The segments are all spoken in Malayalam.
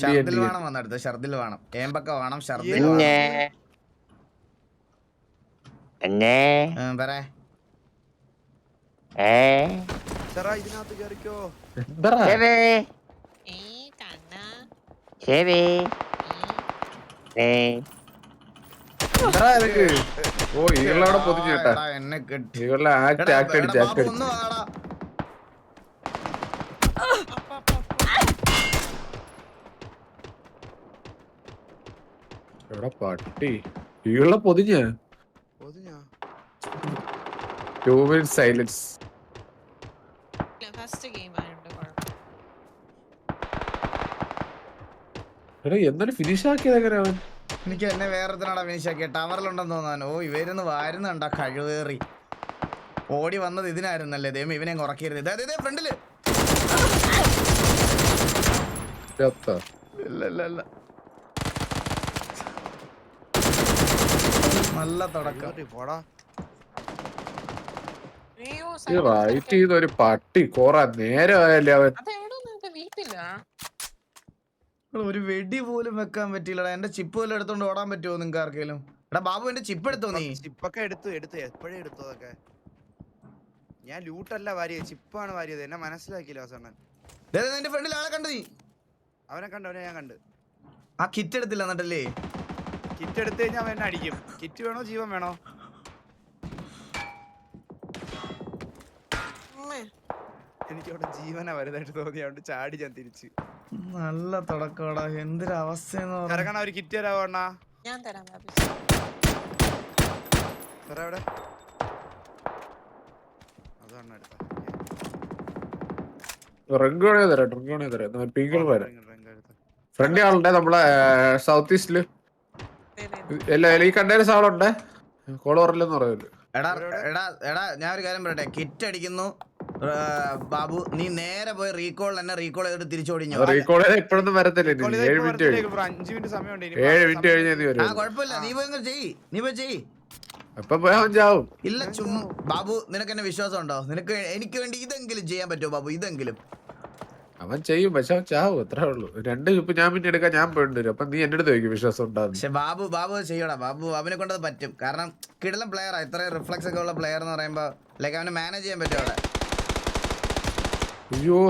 ഷർദിൽ എത്തി. വേണം വന്നെടുത്ത് ഷർദിൽ വേണം. ഏമ്പക്ക വേണം ഷർദിൽ പറ. ഇതിനകത്ത് നിനക്ക്? ഓ ഈകളവിടെ പൊതിഞ്ഞു കേട്ടാ. എന്നെ കെട്ടി. ആക്ട് ആക്ട് അടിച്ച് ആക്ട് അടിച്ച് ഒന്ന് വാടാ. എവിടെ പട്ടി. ഈകളെ പൊതിഞ്ഞ. ടൂ മിനിറ്റ് സൈലൻസ് എന്നാലും ഫിനിഷ് ആക്കിയത് എങ്ങനെ അവൻ? എനിക്ക് എന്നെ വേറെ തന്നെടാ ഫിനിഷാക്കിയ ടവറിലുണ്ടെന്ന് തോന്നാൻ ഓ ഇവരുന്ന് വാരുന്നുണ്ടാ? കഴിവേറി. ഓടി വന്നത് ഇതിനായിരുന്നല്ലേ? ദൈവം ഇവനെ കുറക്കരുത് ഇതേ ഇതേ ഫ്രണ്ടിൽ. ഇല്ല ഇല്ല. നല്ല തുടക്കം. ഈ റൈറ്റ് ചെയ്ത ഒരു പട്ടി. കൊറ അവൻ. എടാ, ഒരു വെടി പോലും വെക്കാൻ പറ്റില്ലടാ എന്റെ ചിപ്പ് വല്ല എടുത്തോണ്ട് ഓടാൻ പറ്റുമോ നിങ്ങൾക്ക് ആർക്കെങ്കിലും എടാ ബാബു എന്റെ ചിപ്പ് എടുത്തോ നീ? ചിപ്പൊക്കെ എടുത്തു എടുത്തു. എപ്പോഴും എടുത്തു അതൊക്കെ? ഞാൻ ലൂട്ടല്ല വാരിയത് ചിപ്പാണ് വാരിയത്. എന്നെ മനസ്സിലാക്കിയില്ല വാസണ്ണൻ. നിന്റെ ഫ്രണ്ടിൽ ആളെ കണ്ടു നീ. അവനെ കണ്ടു അവനെ ഞാൻ കണ്ടു. ആ കിറ്റ് എടുത്തില്ല എന്നിട്ടല്ലേ? കിറ്റ് എടുത്തു കഴിഞ്ഞാൽ അവൻ എന്നെ അടിക്കും. കിറ്റ് വേണോ ജീവൻ വേണോ? ഉമ്മേ. എനിക്ക് അവിടെ ജീവന വലുതായിട്ട് തോന്നി അതുകൊണ്ട് ചാടി ഞാൻ തിരിച്ച്. നല്ല തുടക്കോടാ എന്തൊരു അവസ്ഥയെന്ന് ഇറങ്ങണ ഒരു കിറ്റ് തരാവോ അണ്ണാ? ഞാൻ തരാം സാറേ അവിടെ അതാണ് എടുത്ത? റെങ്കോണേ തരാം റെങ്കോണേ തരാം. പിങ്കിൾ വരാം. ഫ്രണ്ട് ആളുണ്ട് നമ്മളെ സൗത്ത് ഈസ്റ്റിൽ എല്ലാ ഈ കണ്ടേനസ് ആളുണ്ട് കോൾ പറഞ്ഞില്ലെന്ന് പറയുമല്ലോ എടാ എടാ എടാ ഞാൻ ഒരു കാര്യം പറയട്ടെ. കിറ്റ് അടിക്കുന്നു. ബാബു നീ നേരെ പോയി റീകോൾ തന്നെ റീകോൾ ചെയ്തിട്ട് തിരിച്ചോടിഞ്ഞു? റീകോൾ ഇപ്പോഴൊന്നും വരത്തില്ല. ഏഴ് മിനിറ്റ് അഞ്ചു മിനിറ്റ് ഇനി ഏഴ് മിനിറ്റ് കഴിഞ്ഞേ നീ ആ കുഴപ്പമില്ല. നീ പോയി ചെയ്യ്. നീ പോയി ചെയ്യ്. ഇല്ല ചുമ്മാ. ബാബു നിനക്ക് എന്നെ വിശ്വാസം ഉണ്ടോ നിനക്ക് എനിക്ക് വേണ്ടി ഇതെങ്കിലും ചെയ്യാൻ പറ്റുമോ ബാബു? ഇതെങ്കിലും. അവൻ ചെയ്യും പക്ഷെ അവൻ ചാവും അത്രേ ഉള്ളൂ. രണ്ട് ഇപ്പൊ ഞാൻ പിന്നെ എടുക്കാൻ ഞാൻ പോയിട്ട് വരും. അപ്പൊ നീ എന്റെ അടുത്ത് ചോദിക്കും വിശ്വാസം ഉണ്ടാകും പക്ഷെ ബാബു ബാബു ചെയ്യണം ചെയ്യടാ. ബാബു അവനെ കൊണ്ടത് പറ്റും. കാരണം കിടലം പ്ലെയറാ ഇത്രയും റിഫ്ലക്സ് ഒക്കെ ഉള്ള പ്ലെയർ എന്ന് പറയുമ്പോ ലൈക്ക് അവനെ മാനേജ് ചെയ്യാൻ പറ്റും അവിടെ. അയ്യോ.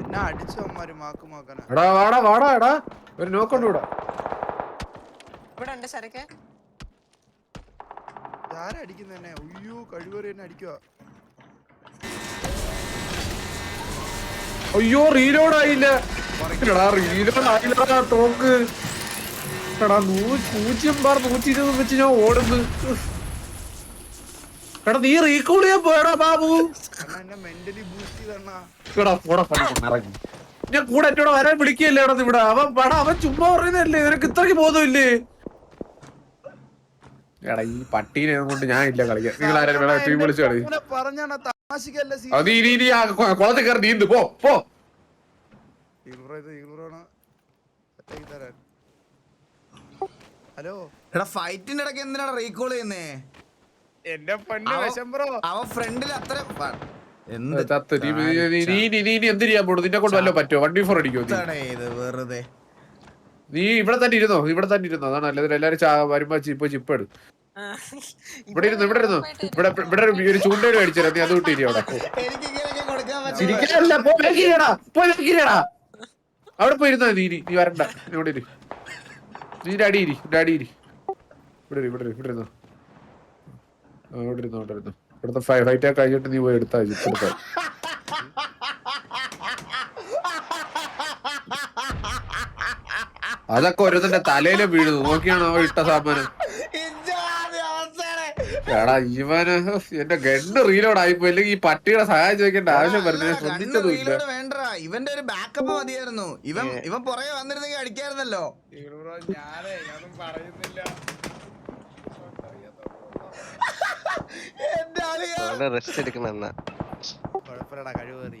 എന്നെ അടിച്ചു അമ്മമാര് മാക്ക് മാക്കാനാ? എടാ വാടാ വാടാ എടാ. ഒരു നോക്കണ്ടൂടാ വിടാ ഇവിടെ ഉണ്ട് ശരക്ക്. ഇതാരാ തന്നെ അയ്യോ കഴിവേറി എന്നെ അടിക്കുക. അയ്യോ റീലോഡ് ആയില്ല. എടാ റീലോഡ് ആയില്ലടാ തോക്ക്. എടാ നൂ പൂജ്യം ബാർ നൂറ്റി ഇരുപത് വെച്ച് ഞാൻ ഓടുന്നു. എടാ നീ റീകോൾ ചെയ്യാൻ പോയടാ ബാബു. എടാ പണി ഇറങ്ങി. ഞാൻ കൂടെ എന്നോട് വരാൻ വിളിക്കുകയല്ലേ ഇവിടെ? അവൻ പടാ അവൻ ചുമ്മാ പറയുന്നല്ലേ നിനക്ക് ഇത്രയ്ക്ക് ബോധമില്ലേ? എടാ ഈ പട്ടീനെ കൊണ്ട് ഞാൻ ഇല്ല കളിക്കാൻ. നിങ്ങൾ ആരും വേണം ടീം വിളിച്ച് കളി പറഞ്ഞാണ് തമാശക്കല്ല അത് ഇനി ഇനി ആ കുളത്തിൽ കയറി നീന്ത് പോ പോ. ഹലോ എടാ ഫൈറ്റിന്റെ ഇടയ്ക്ക് എന്തിനാണ് റീകോൾ ചെയ്യുന്നേ? എന്റെ പൊന്ന് അവ- ബ്രോ അവൻ ഫ്രണ്ടിൽ അത്ര എന്ത് നീ നീ- നീ- നീ നീ- നീ നീ എന്ത് ചെയ്യാൻ പോണു? നിന്നെ കൊണ്ട് വല്ലോ പറ്റുമോ വണ്ടി ഫോർ അടിക്കോ വെറുതെ. നീ ഇവിടെ തന്നെ ഇരുന്നോ? ഇവിടെ തന്നെ ഇരുന്നോ? അതാണ് അല്ലെങ്കിൽ എല്ലാരും വരുമ്പോ ഇപ്പൊ ചിപ്പ് എടു ഇവിടെ ഇരുന്നു? ഇവിടെ ഇരുന്നു? ഇവിടെ ഇവിടെ ഒരു- ചൂണ്ടയുടെ അടിച്ചാ നീ അത് വിട്ടിരി അവിടെ. എനിക്ക് ഇങ്ങനെയൊക്കെ കൊടുക്കാൻ പറ്റില്ല ചിരിക്കാനല്ല പോ വെക്കിരിയടാ പോയി അവിടെ പോയി ഇരുന്നോ നീ. നീ വരണ്ട. നീ ഇവിടെ ഇരി. നീ ഡാഡി ഇരി. ഡാഡി ഇരി. ഇവിടെ ഇവിടെ ഇവിടെ ഇരുന്നോ? ഇവിടെ ഇരുന്നോ ഇവിടെ ഇരുന്നോ? ഇവിടുത്തെ ഫൈറ്റ് കഴിഞ്ഞിട്ട് നീ പോയി എടുത്താ ചിപ്പ് അതൊക്കെ ഓരോന്നിന്റെ തലയിലും വീഴുന്നു. നോക്കിയാണോ അവൻ ഇട്ട സാമാനം? എടാ ഇവന് എന്റെ ഗണ്ണ് റീലോഡ് ആയിപ്പോ അല്ലെങ്കിൽ ഈ പട്ടിയുടെ സഹായം ചോദിക്കേണ്ട ആവശ്യം ശ്രദ്ധിച്ചതുമില്ല വേണ്ടടാ. ഇവന്റെ ഒരു ബാക്കപ്പ് മതിയായിരുന്നു. ഇവൻ ഇവൻ പുറകെ വന്നിരുന്നെങ്കിൽ അടിക്കായിരുന്നല്ലോ. റെസ്റ്റ് എടുക്കണം എന്നാ. കുഴപ്പമില്ലടാ കഴിവേറി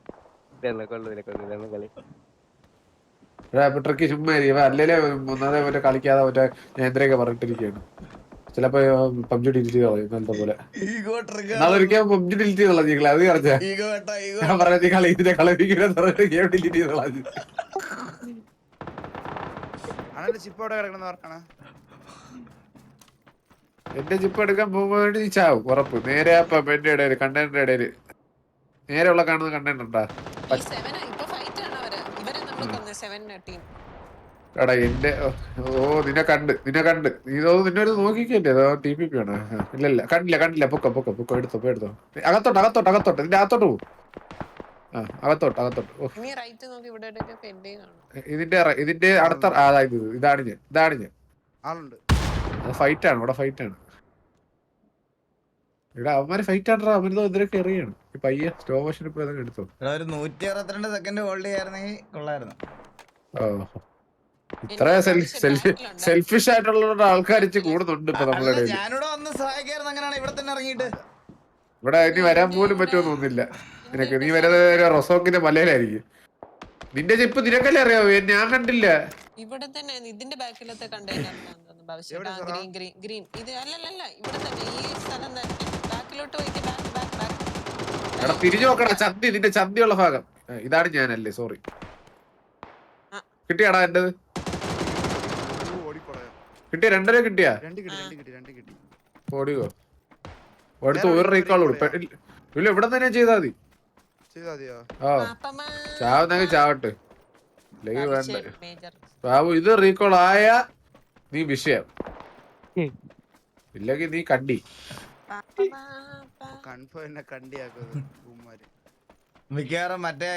ട്രക്ക് ചുമ്മാ മറ്റേ കളിക്കാതെ മറ്റേ നേന്ത്രയൊക്കെ പറഞ്ഞിട്ടിരിക്കുകയാണ്. ചിലപ്പോ പബ്ജി ഡിലീറ്റ് ചെയ്ത് എന്താ പോലെ. നാളൊരിക്കൽ പബ്ജി ഡിലീറ്റ് ചെയ്തോളാം കളഞ്ഞില്ല അത് കറച്ചാ ഞാൻ പറഞ്ഞ കളി ഇതിന്റെ കളവിക്കുന്ന ഗെയിം ഡിലീറ്റ് ചെയ്ത് കളഞ്ഞു അണ്ണന്റെ ചിപ്പ് അവിടെ കിടക്കണെന്ന് പറഞ്ഞാണ്. എന്റെ ചിപ്പ് എടുക്കാൻ പോകുമ്പോൾ നീ ചാവും ഉറപ്പ്. നേരെ ആ പെന്റെ ഇടയിൽ കണ്ടന്റിന്റെ ഇടയിൽ. നേരെ ഉള്ള കാണുന്ന കണ്ടന്റ് ഉണ്ടാ ഈ സെവൻ ഇപ്പൊ ഫൈറ്റ് ആണ് അവർ. ഇവരെ നമ്മൾ കൊന്ന സെവൻ ടീം എടാ എന്റെ ഓ, നിന്നെ കണ്ട് നിന്നെ കണ്ട്. നീ നിന്നെ ഒരു നോക്കിക്കല്ലേ ടി പി പി ആണ് ആ, ഇല്ല ഇല്ല. കണ്ടില്ല കണ്ടില്ല. പൊക്ക പൊക്ക പൊക്കോ എടുത്തോ പോയി എടുത്തോ. അകത്തോട്ട് അകത്തോട്ട് അകത്തോട്ട്. ഇതിന്റെ അകത്തോട്ട് പോകും ആ അകത്തോട്ട് അകത്തോട്ട്. ഇതിന്റെ ഇതിന്റെ അടുത്ത അതായത് ഇത് ഇതാണ് ഞാൻ ഇതാണ് ഞാൻ. ഫൈറ്റ് ആണ് ഇവിടെ ഫൈറ്റ് ആണ്. ഇവിടെ അവന്മാര് ഫൈറ്റ് ആണ്ടാ. അവനെന്തോ ഇതിലൊക്കെ എറിയാണ് പയ്യ സ്റ്റോ മോഷൻ ഇപ്പൊ ഇതൊക്കെ എടുത്തോ? എടാ, ഒരു നൂറ്റി അറുപത്തിരണ്ട് സെക്കൻഡ് ഹോൾഡ് ചെയ്യായിരുന്നെങ്കിൽ കൊള്ളായിരുന്നു. ഓ. ഇത്ര സെൽഫി സെൽഫിഷ് ആയിട്ടുള്ള ആൾക്കാർ കൂടുന്നുണ്ട് ഇപ്പൊ നമ്മളുടെ. ഞാനിവിടെ വന്ന് സഹായിക്കായിരുന്നു അങ്ങനെയാണ് ഇവിടെ തന്നെ ഇറങ്ങിയിട്ട്. ഇവിടെ ഇനി വരാൻ പോലും പറ്റുമോ തോന്നുന്നില്ല. നിനക്ക് നീ വരുന്നത് റൊസോക്കിന്റെ മലയിലായിരിക്കും. നിന്റെ ചെപ്പ് നിനക്കല്ലേ അറിയാവോ? ഞാൻ കണ്ടില്ല. ഇവിടെ തന്നെ ഇതിന്റെ ബാക്കിലത്തെ കണ്ടെയ്നർ ഗ്രീൻ ഗ്രീൻ ഗ്രീൻ. ഇത് അല്ലല്ല ഇവിടെ തന്നെ ഈ സ്ഥലം തന്നെ. ബാക്കിലോട്ട് പോയിട്ട് എടാ തിരിഞ്ഞു നോക്കടാ ചന്തി നിന്റെ ചന്തിയുള്ള ഭാഗം. ഇതാണ് ഞാനല്ലേ സോറി. കിട്ടിയാടാ എന്റേത്? കിട്ടിയ രണ്ടര കിട്ടിയാ? രണ്ട് കിട്ടി രണ്ട് കിട്ടി രണ്ട് കിട്ടി. ഓടിയോ അടുത്ത് ഒരു ഒരു ഇല്ല ഇവിടെ തന്നെ ചെയ്താ മതി. ആ. പാപ്പമാ. ചാവുന്നെങ്കിൽ ചാവട്ടെ. അല്ലെങ്കിൽ വേണ്ട. ബാബു ഇത് റീകോൾ ആയ നീ വിഷയം. ഇല്ലെങ്കിൽ നീ കണ്ടി. കൺഫേം എന്നെ കണ്ടിയാക്കുന്നത് ഉമ്മാര്. മിക്കവാറും മറ്റേ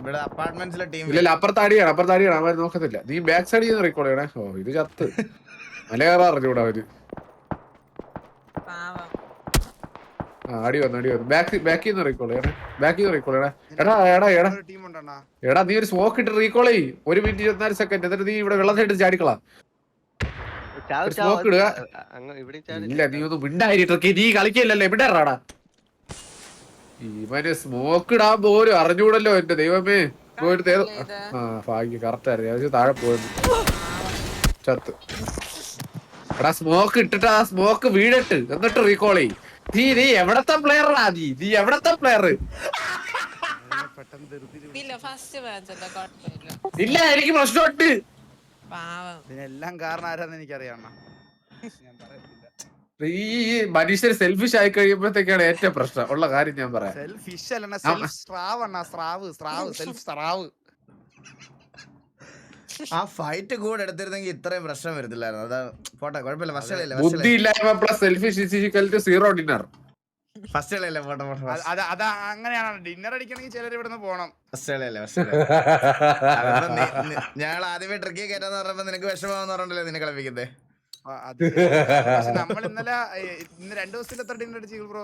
ഇവിടെ അപ്പാർട്ട്മെന്റ്സിലെ ടീം ഇല്ല അപ്പുറത്താടിയാണ് അപ്പുറത്താടിയാണ്. അവർ നോക്കത്തില്ല. നീ ബാക്ക് സൈഡിൽ നിന്ന് റെക്കോർഡ് ചെയ്യണേ? ഓ ഇത് ചത്ത്. മലയാളം അറിഞ്ഞൂടാ അവർ. പാവം. ആ അടി വന്നു അടി വന്നു. ബാക്ക് ബാക്കിൽ നിന്ന് റീകോൾ ചെയ്യണേ? ബാക്കിൽ നിന്ന് റീകോൾ ചെയ്യണേ? എടാ എടാ എടാ ടീം ഉണ്ടണ്ണാ. എടാ നീ ഒരു സ്മോക്ക് ഇട്ട് റീകോൾ ചെയ്യ്. ഒരു മിനിറ്റ് ഇരുപത്തിനാല് സെക്കൻഡ് എന്നിട്ട് നീ ഇവിടെ വെള്ളത്തിട്ട് ചാടിക്കളാ. ഇടുക. ഇല്ല നീ ഒന്ന് നീ കളിക്കില്ലല്ലോ ഇവന് സ്മോക്ക് ഇടാൻ പോലും അറിഞ്ഞൂടല്ലോ എന്റെ ദൈവമേ. പോയിട്ട് ഭാഗ്യ ആ ഭാഗ്യം കറക്റ്റ് അറിയാം താഴെ പോയത് ചത്ത്. എടാ സ്മോക്ക് ഇട്ടിട്ട് ആ സ്മോക്ക് വീടിട്ട് എന്നിട്ട് റീകോൾ ചെയ്യും. നീ നീ എവിടത്തെ പ്ലെയറാ നീ? നീ എവിടത്തെ പ്ലെയർ ഇല്ല ഫസ്റ്റ് മാച്ച് അല്ല കുഴപ്പമില്ല. ഇല്ല എനിക്ക് പ്രശ്നമുണ്ട്. പാവം. ഇതിനെല്ലാം കാരണം ആരാന്ന് എനിക്കറിയാം അണ്ണാ. ഞാൻ പറയത്തില്ല. ഈ മനുഷ്യർ സെൽഫിഷ് ആയി കഴിയുമ്പോഴത്തേക്കാണ് ഏറ്റവും പ്രശ്നം. ഉള്ള കാര്യം ഞാൻ പറയാം. സെൽഫ് ഫിഷ് അല്ലണ്ണ സെൽഫ് സ്രാവ് അണ്ണാ സ്രാവ് സ്രാവ് സെൽഫ് സ്രാവ് ആ ഫൈറ്റ് കൂടെ എടുത്തിരുന്നെങ്കിൽ ഇത്രയും പ്രശ്നം വരുന്നില്ലായിരുന്നു അതാ പോട്ടെ കുഴപ്പമില്ല ഫസ്റ്റ് കളിയല്ലേ ബുദ്ധി ഇല്ലായ്മ പ്ലസ് സെൽഫിഷ് ഇസിക്കൽ ടു സീറോ ഡിന്നർ ഫസ്റ്റ് കളിയല്ലേ പോട്ടെ പോട്ടെ അത് അത് അത് അങ്ങനെയാണ്. ഡിന്നർ അടിക്കണമെങ്കിൽ ചിലർ ഇവിടുന്ന് പോണം. ഫസ്റ്റ് കളിയല്ലേ ഫസ്റ്റ് ഞങ്ങൾ ആദ്യമേ ട്രിക്കി കയറ്റാന്ന് പറഞ്ഞപ്പോ നിനക്ക് വിഷമാവെന്ന് പറഞ്ഞല്ലേ നിന്നെ കളിപ്പിക്കുന്നത് നമ്മൾ ഇന്നലെ ഇന്ന് രണ്ടു ദിവസത്തിൽ എത്ര ഡിന്നർ അടിച്ചു ബ്രോ?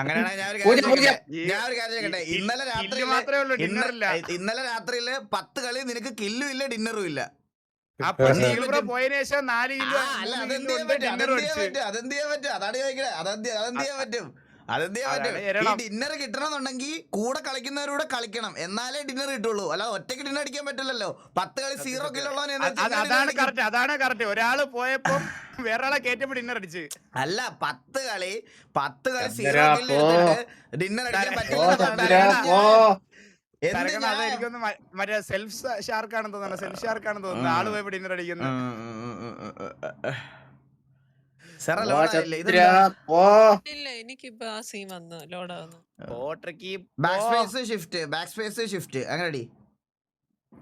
അങ്ങനെയാണെങ്കിൽ ഞാൻ ഒരു കാര്യം. ഞാൻ ഒരു കാര്യം ചോദിക്കട്ടെ. ഇന്നലെ രാത്രി മാത്രമേ ഉള്ളൂ ഡിന്നർ ഇല്ല. ഇന്നലെ രാത്രിയിൽ പത്ത് കളി നിനക്ക് കില്ലും ഇല്ല ഡിന്നറും ഇല്ല. അപ്പൊ സ്റ്റീൽ ബ്രോ പോയതിനു ശേഷം നാല് കിലോ അല്ല അതെന്ത് ചെയ്യാൻ പറ്റും? ഡിന്നർ അതെന്ത് ചെയ്യാൻ പറ്റും? അതെന്ത് ചെയ്യാൻ പറ്റും? അതാണ് ചോദിക്കണേ. അതെന്ത് അതെന്ത് ചെയ്യാൻ പറ്റും? അതെന്ത് ചെയ്യാൻ പറ്റും? ഈ ഡിന്നർ കിട്ടണമെന്നുണ്ടെങ്കിൽ കൂടെ കളിക്കുന്നവരൂടെ കളിക്കണം. എന്നാലേ ഡിന്നർ കിട്ടുള്ളൂ. അല്ല ഒറ്റയ്ക്ക് ഡിന്നർ അടിക്കാൻ പറ്റില്ലല്ലോ. പത്ത് കളി സീറോ കിലോ അത് അത് അതാണ് കറക്റ്റ് അതാണ് കറക്റ്റ് ഒരാൾ പോയപ്പോ വേറെ ആളെ കയറ്റപ്പോ ഡിന്നർ അടിച്ച്. അല്ല പത്ത് കളി പത്ത് കളി സീറോ കിലോ ഡിന്നർ അടിക്കാൻ പറ്റില്ല അത് മറ്റേ സെൽഫ് ഷാർക്ക് ആണെന്ന് തോന്നുന്നു സെൽഫ് ഷാർക്ക് ആണെന്ന് തോന്നുന്നു ആൾ ഡിന്നർ അടിക്കുന്നു? എനിക്കിപ്പോ ആ സീൻ വന്നു ലോഡ് വന്നു ഓട്ടർക്ക് backspace shift backspace shift അങ്ങനെ അടി.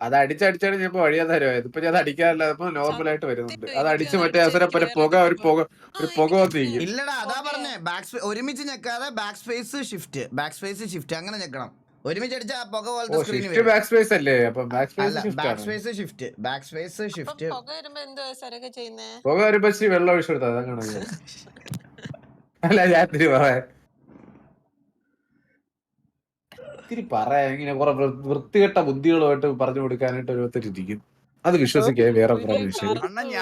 അത് അടിച്ചടിച്ചാണ് ഞാൻ ഇപ്പൊ വഴിയാതെ തരുമായത് ഇപ്പൊ ഞാൻ അടിക്കാറില്ല അതിപ്പോ നോർമൽ ആയിട്ട് വരുന്നുണ്ട്. അത് അടിച്ച് മറ്റേ അവസരം പോലെ പുക ഒരു പുക ഒരു പുക വന്നിരിക്കും ഇല്ലടാ അതാ പറഞ്ഞേ ബാക്ക് ഒരുമിച്ച് ഞെക്കാതെ backspace shift backspace shift അങ്ങനെ ഞെക്കണം. ഒരുമിച്ച് അടിച്ച പുക പോലത്തെ സ്ക്രീൻ വരും. ബാക്ക് സ്പേസ് അല്ലേ? അപ്പൊ ബാക്ക് സ്പേസ് ബാക്ക് ആണ്. സ്പേസ് ഷിഫ്റ്റ് ബാക്ക് സ്പേസ് അപ്പൊ ഷിഫ്റ്റ് പുക വരുമ്പോ എന്തോ സരക ചെയ്യുന്നേ? പുക വരുമ്പോ ഇച്ചിരി വെള്ളം ഒഴിച്ചു കൊടുത്താ അതാണ് അല്ല ഞാൻ തിരി പറയാം. ഇത്തിരി പറയാം ഇങ്ങനെ കുറെ വൃത്തികെട്ട ബുദ്ധികളുമായിട്ട് പറഞ്ഞു കൊടുക്കാനായിട്ട് ഓരോരുത്തർ ഇരിക്കും അത് വിശ്വസിക്കാൻ വേറെ വിഷയം ഞാൻ